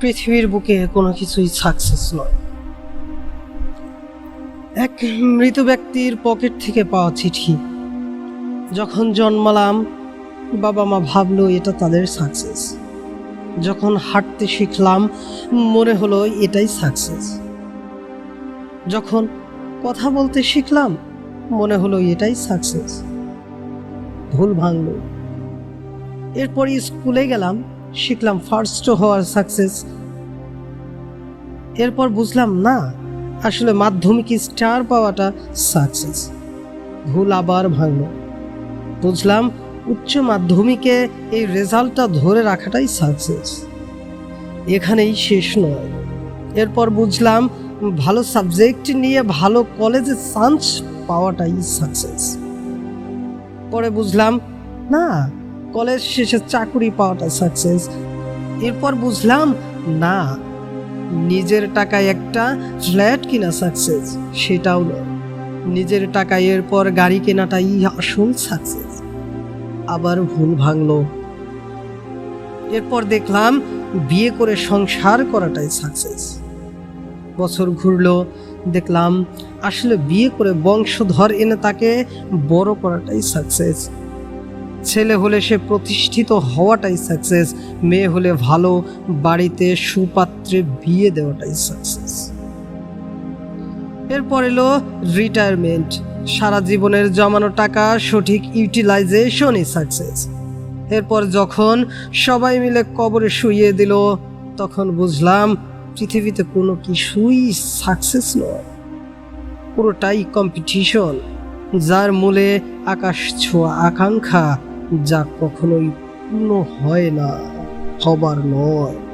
পৃথিবীর বুকে কোনো কিছুই সাকসেস নয়। এক মৃত ব্যক্তির পকেট থেকে পাওয়া চিঠি। যখন জন্মালাম, বাবা মা ভাবলো এটা তাদের সাকসেস যখন হাঁটতে শিখলাম, মনে হলো এটাই সাকসেস যখন কথা বলতে শিখলাম, মনে হলো এটাই সাকসেস ভুল ভাঙলো। এরপর স্কুলে গেলাম, শিখলাম ফার্স্ট হওয়ার সাকসেস এরপর বুঝলাম, না, আসলে মাধ্যমিক স্টার পাওয়াটা সাকসেস ভুল আবার ভাঙলো। বুঝলাম, উচ্চ মাধ্যমিকে এই রেজাল্টটা ধরে রাখাটাই সাকসেস এখানেই শেষ নয়। এরপর বুঝলাম, ভালো সাবজেক্ট নিয়ে ভালো কলেজে চান্স পাওয়াটাই সাকসেস পরে বুঝলাম, না কলেজ শেষে চাকরি পাওয়াটা সাকসেস এরপর বুঝলাম, না নিজের টাকায় একটা ফ্ল্যাট কিনা সাকসেস সেটাও নয়। নিজের টাকায় এরপর গাড়ি কেনাটাই আসল সাকসেস আবার ভুল ভাঙলো। এরপর দেখলাম বিয়ে করে সংসার করাটাই সাকসেস বছর ঘুরলো, দেখলাম আসলে বিয়ে করে বংশধর এনে তাকে বড় করাটাই সাকসেস ছেলে হলে সে প্রতিষ্ঠিত হওয়াটাই সাকসেস মেয়ে হলে ভালো বাড়িতে সুপাত্রে বিয়ে দেওয়াটাই সাকসেস এরপর এলো রিটায়ারমেন্ট সারা জীবনের জমানো টাকা সঠিক ইউটিলাইজেশনই সাকসেস এরপর যখন সবাই মিলে কবরে শুইয়ে দিল, তখন বুঝলাম পৃথিবীতে কোনো কিছুই সাকসেস নয়। পুরোটাই কম্পিটিশন যার মূলে আকাশ ছোঁয়া আকাঙ্ক্ষা যা কখনোই পূর্ণ হয় না হবার নয়।